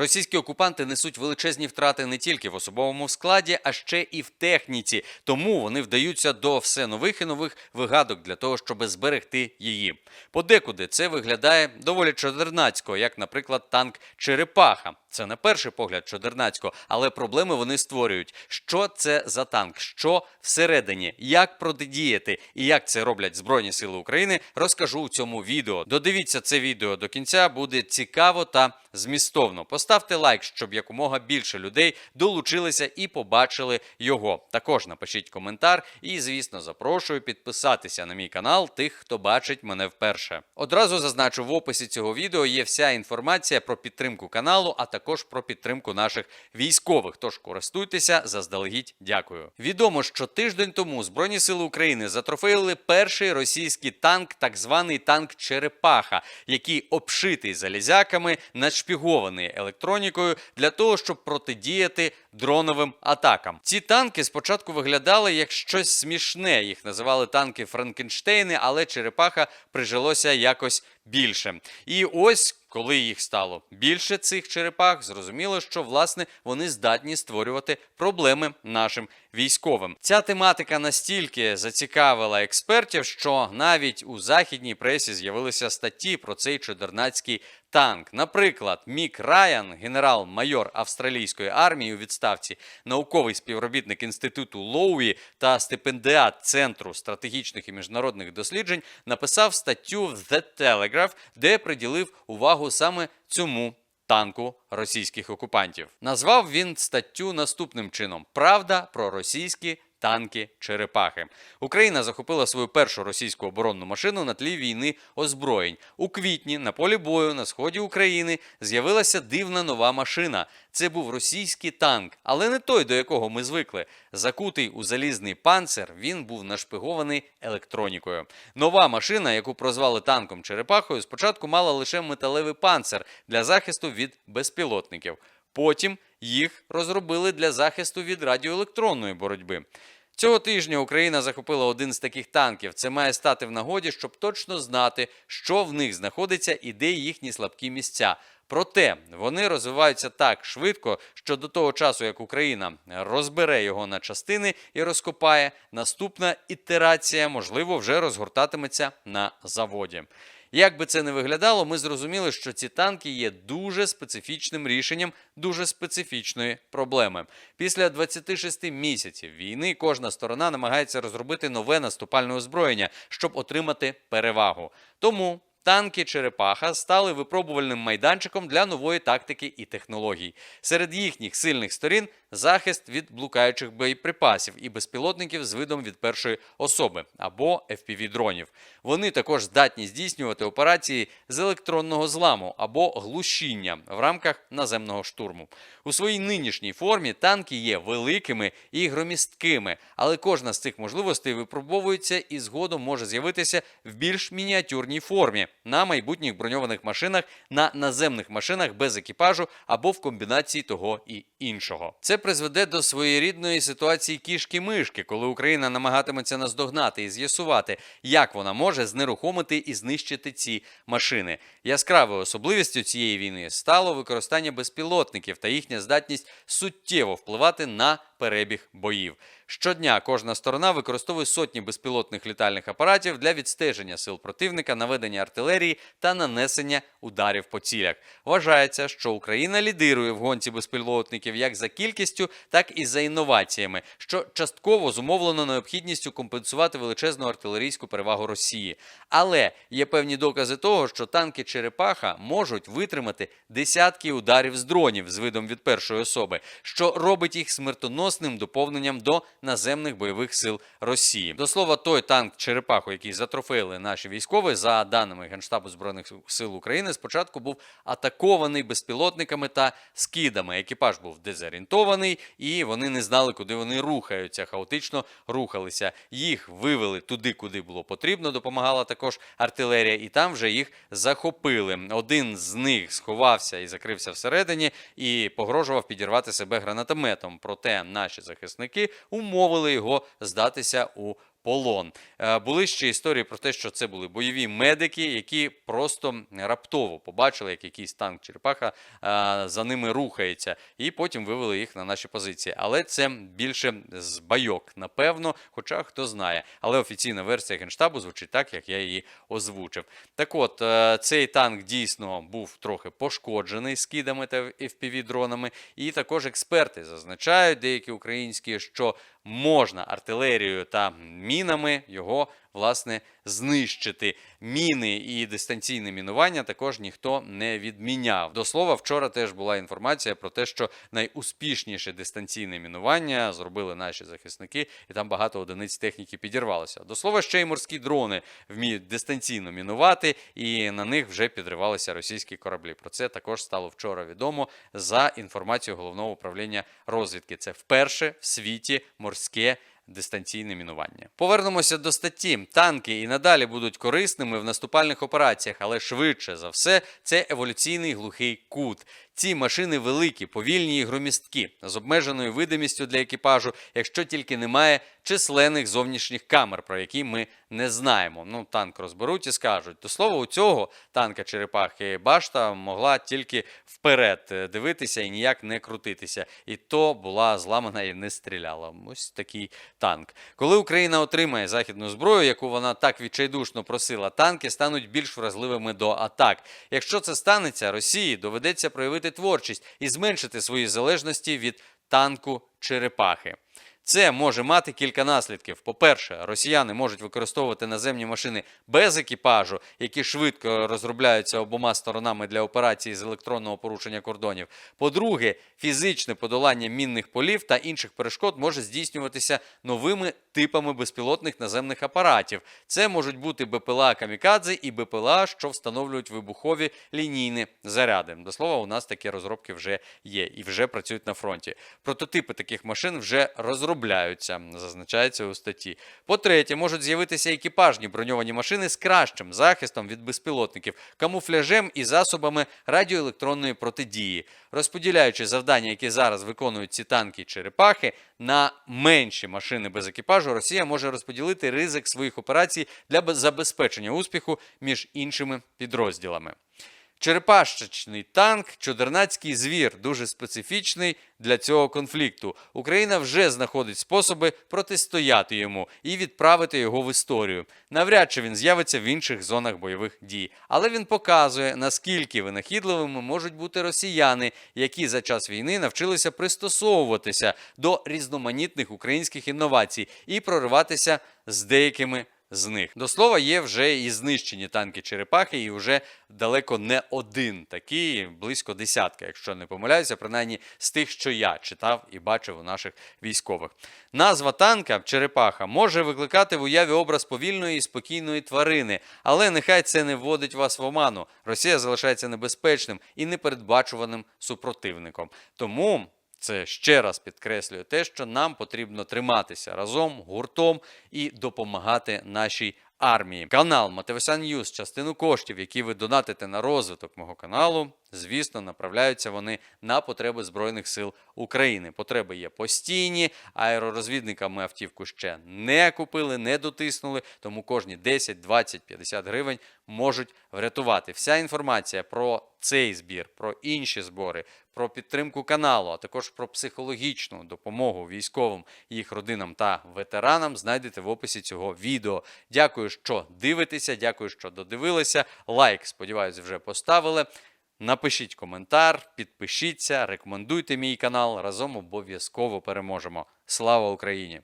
Російські окупанти несуть величезні втрати не тільки в особовому складі, а ще і в техніці. Тому вони вдаються до все нових і нових вигадок для того, щоб зберегти її. Подекуди це виглядає доволі чодернацько, як, наприклад, танк Черепаха. Це на перший погляд чодернацько, але проблеми вони створюють. Що це за танк? Що всередині? Як протидіяти і як це роблять Збройні Сили України, розкажу у цьому відео. Додивіться це відео до кінця, буде цікаво та змістовно. Поставте лайк, щоб якомога більше людей долучилися і побачили його. Також напишіть коментар і, звісно, запрошую підписатися на мій канал тих, хто бачить мене вперше. Одразу зазначу в описі цього відео є вся інформація про підтримку каналу, а також про підтримку наших військових. Тож користуйтеся заздалегідь. Дякую. Відомо, що тиждень тому Збройні сили України затрофеїли перший російський танк, так званий танк Черепаха, який обшитий залізяками, нашпігований електронікою для того, щоб протидіяти дроновим атакам. Ці танки спочатку виглядали як щось смішне. Їх називали танки Франкенштейни, але черепаха прижилося якось більше. І ось. Коли їх стало більше цих черепах, зрозуміло, що власне вони здатні створювати проблеми нашим військовим. Ця тематика настільки зацікавила експертів, що навіть у західній пресі з'явилися статті про цей чудернацький танк. Наприклад, Мік Райан, генерал-майор австралійської армії у відставці, науковий співробітник інституту Лоуї та стипендіат Центру стратегічних і міжнародних досліджень, написав статтю в The Telegraph, де приділив увагу саме цьому. Танку російських окупантів назвав він статтю наступним чином: Правда про російські танки черепахи. Україна захопила свою першу російську оборонну машину на тлі війни озброєнь. У квітні на полі бою на сході України з'явилася дивна нова машина. Це був російський танк, але не той, до якого ми звикли. Закутий у залізний панцир, він був нашпигований електронікою. Нова машина, яку прозвали танком черепахою, спочатку мала лише металевий панцир для захисту від безпілотників. Потім їх розробили для захисту від радіоелектронної боротьби. Цього тижня Україна захопила один з таких танків. Це має стати в нагоді, щоб точно знати, що в них знаходиться і де їхні слабкі місця. Проте вони розвиваються так швидко, що до того часу, як Україна розбере його на частини і розкопає, наступна ітерація, можливо, вже розгортатиметься на заводі. Як би це не виглядало, ми зрозуміли, що ці танки є дуже специфічним рішенням дуже специфічної проблеми. Після 26 місяців війни кожна сторона намагається розробити нове наступальне озброєння, щоб отримати перевагу. Тому Танки Черепаха стали випробувальним майданчиком для нової тактики і технологій. Серед їхніх сильних сторін захист від блукаючих боєприпасів і безпілотників з видом від першої особи або FPV-дронів. Вони також здатні здійснювати операції з електронного зламу або глушіння в рамках наземного штурму. У своїй нинішній формі танки є великими і громісткими, але кожна з цих можливостей випробовується і згодом може з'явитися в більш мініатюрній формі на майбутніх броньованих машинах, на наземних машинах без екіпажу або в комбінації того і іншого. Це призведе до своєрідної ситуації кішки-мишки, коли Україна намагатиметься наздогнати і з'ясувати, як вона може знерухомити і знищити ці машини. Яскравою особливістю цієї війни стало використання безпілотників та їхня здатність суттєво впливати на перебіг боїв. Щодня кожна сторона використовує сотні безпілотних літальних апаратів для відстеження сил противника, наведення артилерії та нанесення ударів по цілях. Вважається, що Україна лідирує в гонці безпілотників як за кількістю, так і за інноваціями, що частково зумовлено необхідністю компенсувати величезну артилерійську перевагу Росії. Але є певні докази того, що танки Черепаха можуть витримати десятки ударів з дронів з видом від першої особи, що робить їх смертоносним доповненням до наземних бойових сил Росії. До слова, той танк Черепаху, який затрофеїли наші військові, за даними Генштабу збройних сил України, спочатку був атакований безпілотниками та скидами. Екіпаж був дезорієнтований, і вони не знали, куди вони рухаються. Хаотично рухалися. Їх вивели туди, куди було потрібно. Допомагала також артилерія, і там вже їх захопили. Один з них сховався і закрився всередині, і погрожував підірвати себе гранатометом. Проте наші захисники умовили його здатися у полон. Е, Були ще історії про те, що це були бойові медики, які просто раптово побачили, як якийсь танк черепаха е, за ними рухається, і потім вивели їх на наші позиції. Але це більше з байок, напевно, хоча хто знає. Але офіційна версія генштабу звучить так, як я її озвучив. Так от, е, цей танк дійсно був трохи пошкоджений скидами та fpv дронами і також експерти зазначають, деякі українські, що можна артилерією та мінами його власне знищити. Міни і дистанційне мінування також ніхто не відміняв. До слова, вчора теж була інформація про те, що найуспішніше дистанційне мінування зробили наші захисники, і там багато одиниць техніки підірвалося. До слова, ще й морські дрони вміють дистанційно мінувати, і на них вже підривалися російські кораблі. Про це також стало вчора відомо за інформацією головного управління розвідки. Це вперше в світі морське. Дистанційне мінування. Повернемося до статті. Танки і надалі будуть корисними в наступальних операціях, але швидше за все це еволюційний глухий кут. Ці машини великі, повільні і громісткі, з обмеженою видимістю для екіпажу, якщо тільки немає численних зовнішніх камер, про які ми не знаємо. Ну, танк розберуть і скажуть. До слова, у цього танка черепахи башта могла тільки вперед е, дивитися і ніяк не крутитися. І то була зламана і не стріляла. Ось такий танк. Коли Україна отримає західну зброю, яку вона так відчайдушно просила, танки стануть більш вразливими до атак. Якщо це станеться, Росії доведеться проявити творчість і зменшити свої залежності від танку черепахи. Це може мати кілька наслідків. По-перше, росіяни можуть використовувати наземні машини без екіпажу, які швидко розробляються обома сторонами для операції з електронного порушення кордонів. По-друге, фізичне подолання мінних полів та інших перешкод може здійснюватися новими типами безпілотних наземних апаратів. Це можуть бути БПЛА Камікадзе і БПЛА, що встановлюють вибухові лінійні заряди. До слова, у нас такі розробки вже є і вже працюють на фронті. Прототипи таких машин вже розробляються, зазначається у статті. По-третє, можуть з'явитися екіпажні броньовані машини з кращим захистом від безпілотників, камуфляжем і засобами радіоелектронної протидії, розподіляючи завдання, які зараз виконують ці танки і черепахи, на менші машини без екіпажу, Росія може розподілити ризик своїх операцій для забезпечення успіху між іншими підрозділами. Черепашечний танк, чудернацький звір, дуже специфічний для цього конфлікту. Україна вже знаходить способи протистояти йому і відправити його в історію. Навряд чи він з'явиться в інших зонах бойових дій, але він показує, наскільки винахідливими можуть бути росіяни, які за час війни навчилися пристосовуватися до різноманітних українських інновацій і прориватися з деякими з них. До слова, є вже і знищені танки черепахи, і вже далеко не один такий, близько десятка, якщо не помиляюся, принаймні з тих, що я читав і бачив у наших військових. Назва танка черепаха може викликати в уяві образ повільної і спокійної тварини, але нехай це не вводить вас в оману. Росія залишається небезпечним і непередбачуваним супротивником. Тому. Це ще раз підкреслює те, що нам потрібно триматися разом, гуртом і допомагати нашій армії. Канал Матевосян Ньюз, частину коштів, які ви донатите на розвиток мого каналу, звісно, направляються вони на потреби Збройних сил України. Потреби є постійні. Аеророзвідникам ми автівку ще не купили, не дотиснули, тому кожні 10, 20, 50 гривень можуть врятувати. Вся інформація про цей збір, про інші збори, про підтримку каналу, а також про психологічну допомогу військовим, їх родинам та ветеранам знайдете в описі цього відео. Дякую, що дивитеся. Дякую, що додивилися. Лайк, сподіваюся, вже поставили. Напишіть коментар, підпишіться, рекомендуйте мій канал. Разом обов'язково переможемо. Слава Україні!